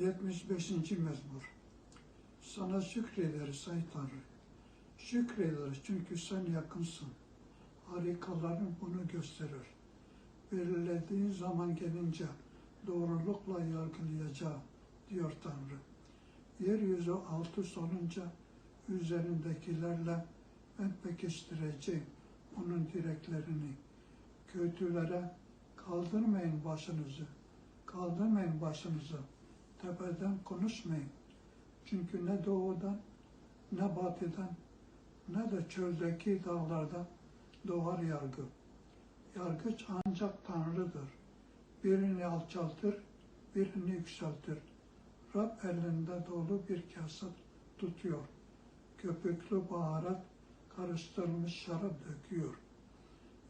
75. mezmur. Sana şükrederiz ey Tanrı. Şükrederiz çünkü sen yakınsın. Harikaların bunu gösterir. Belirlediğin zaman gelince doğrulukla yargılayacağım diyor Tanrı. Yeryüzü alt üst olunca üzerindekilerle ben pekiştireceğim onun direklerini. Kötülere kaldırmayın başınızı, kaldırmayın başınızı, tepeden konuşmayın. Çünkü ne doğudan, ne batıdan, ne de çöldeki dağlardan doğar yargı. Yargıç ancak Tanrı'dır. Birini alçaltır, birini yükseltir. Rab elinde dolu bir kase tutuyor. Köpüklü baharat karıştırılmış şarap döküyor.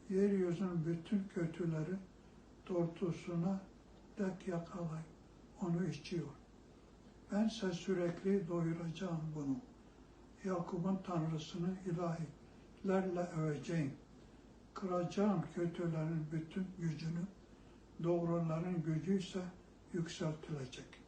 Yeryüzünün bütün kötüleri tortusuna dek yakalay. Onu içiyor. Bense sürekli doyuracağım bunu. Yakup'un tanrısını ilahilerle öveceğim. Kıracağım kötülerin bütün gücünü, doğruların gücü ise yükseltilecek.